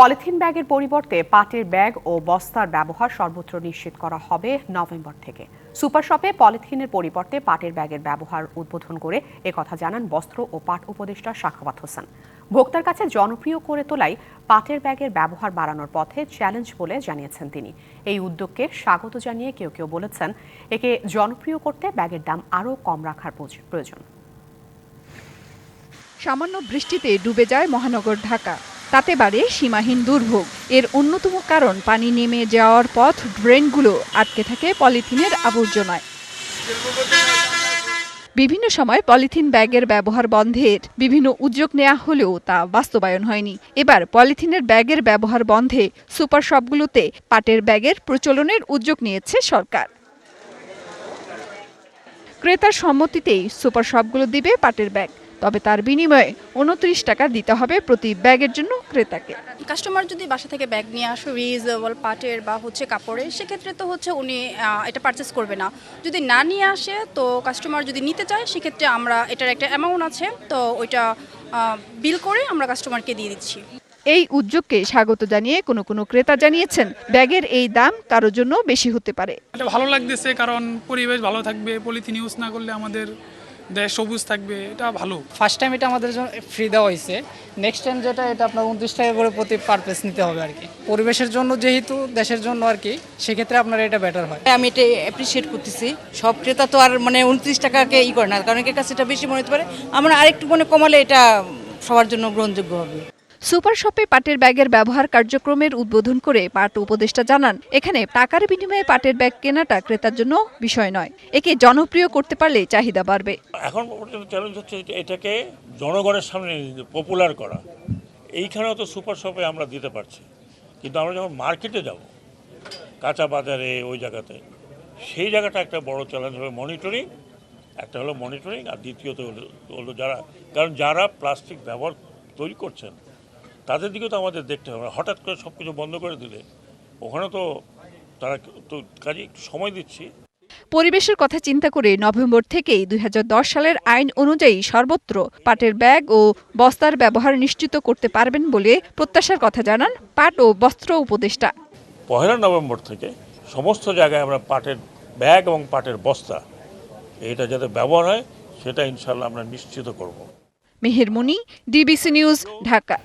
Polythene ব্যাগের পরিবর্তে পাটের ব্যাগ ও বস্তার ব্যবহার সর্বত্র নিশ্চিত করা হবে নভেম্বর থেকে। সুপার শপে পলিথিনের পরিবর্তে পাটের ব্যাগের ব্যবহার উদ্বোধন করে একথা জানান বস্ত্র ও পাট উপদেষ্টা শাখাওয়াত হোসেন। ভোক্তার কাছে জনপ্রিয় করে তোলাই পাটের ব্যাগের ব্যবহার বাড়ানোর পথে চ্যালেঞ্জ বলে জানিয়েছেন তিনি। এই উদ্যোগকে স্বাগত জানিয়ে কেউ কেউ বলেছেন, একে জনপ্রিয় করতে ব্যাগের দাম আরও কম রাখার প্রয়োজন। সামান্য বৃষ্টিতে ডুবে যায় মহানগর ঢাকা। তাতে বাড়ে সীমাহীন দুর্ভোগ। এর অন্যতম কারণ, পানি নেমে যাওয়ার পথ ড্রেনগুলো আটকে থাকে পলিথিনের আবর্জনায়। বিভিন্ন সময় পলিথিন ব্যাগের ব্যবহার বন্ধের বিভিন্ন উদ্যোগ নেওয়া হলেও তা বাস্তবায়ন হয়নি। এবার পলিথিনের ব্যাগের ব্যবহার বন্ধে সুপার শপগুলোতে পাটের ব্যাগের প্রচলনের উদ্যোগ নিয়েছে সরকার। ক্রেতার সম্মতিতেই সুপার শপগুলো দিবে পাটের ব্যাগ। তবে তার বিনিময়ে উনত্রিশ টাকা দিতে হবে প্রতি ব্যাগের জন্য ক্রেতাকে। কাস্টমার যদি বাসা থেকে ব্যাগ নিয়ে আসে রিউজেবল পাটের বা হচ্ছে কাপড়ের সেক্ষেত্রে তো হচ্ছে উনি এটা পারচেস করবে না। যদি না নিয়ে আসে তো কাস্টমার যদি নিতে চায় সেক্ষেত্রে আমরা এটার একটা অ্যামাউন্ট আছে তো ওইটা বিল করে আমরা কাস্টমারকে দিয়ে দিচ্ছি। এই উদ্যোগকে স্বাগত জানিয়ে কোনো কোনো ক্রেতা জানিয়েছেন ব্যাগের এই দাম কারোর জন্য বেশি হতে পারে। ভালো লাগতেছে কারণ পরিবেশ ভালো থাকবে পলিথিন ইউজ না করলে আমাদের দেশ সবুজ থাকবে এটা ভালো। ফার্স্ট টাইম এটা আমাদের জন্য ফ্রি দেওয়া হয়েছে। নেক্সট টাইম যেটা এটা আপনার উনত্রিশ টাকা করে প্রতি পার পিস নিতে হবে আর কি। পরিবেশের জন্য যেহেতু দেশের জন্য আর কি সেক্ষেত্রে আপনার এটা বেটার হয়। আমি এটা অ্যাপ্রিসিয়েট করতেছি। সব ক্রেতা তো আর মানে উনত্রিশ টাকাকে ই করে না কারণ এর কাছে এটা বেশি মনে হতে পারে। আমরা আরেকটু মনে কমালে এটা সবার জন্য গ্রহণযোগ্য হবে। সুপার শপে পাটের ব্যাগের ব্যবহার কার্যক্রমের উদ্বোধন করে পাট উপদেষ্টা জানান, এখানে টাকার বিনিময়ে পাটের ব্যাগ কেনাটা ক্রেতার জন্য বিষয় নয়, একে জনপ্রিয় করতে পারলে চাহিদা বাড়বে। এখন চ্যালেঞ্জ হচ্ছে এটাকে জনগণের সামনে পপুলার করা। এইখানেও তো সুপার শপে আমরা দিতে পারছি, কিন্তু আমরা যখন মার্কেটে যাব, কাঁচা বাজারে, ওই জায়গাতে, সেই জায়গাটা একটা বড় চ্যালেঞ্জ হবে মনিটরিং একটা হলো মনিটরিং আর দ্বিতীয়ত হলো যারা, কারণ যারা প্লাস্টিক ব্যবহার তৈরি করছেন তাদের দিকেও তো আমাদের দেখতে হবে। হঠাৎ করে সব কিছু বন্ধ করে দিলে ওখানে তো তারা তো কাজে একটু সময় দিচ্ছি। পরিবেশের কথা চিন্তা করে নভেম্বর থেকেই দু হাজার দশ সালের আইন অনুযায়ী সর্বত্র পাটের ব্যাগ ও বস্তার ব্যবহার নিশ্চিত করতে পারবেন বলে প্রত্যাশার কথা জানান পাট ও বস্ত্র উপদেষ্টা। পহেলা নভেম্বর থেকে সমস্ত জায়গায় আমরা পাটের ব্যাগ এবং পাটের বস্তা এটা যাতে ব্যবহার হয় সেটা ইনশাল্লাহ আমরা নিশ্চিত করব। মেহের মুনি ডিবিসি নিউজ ঢাকা।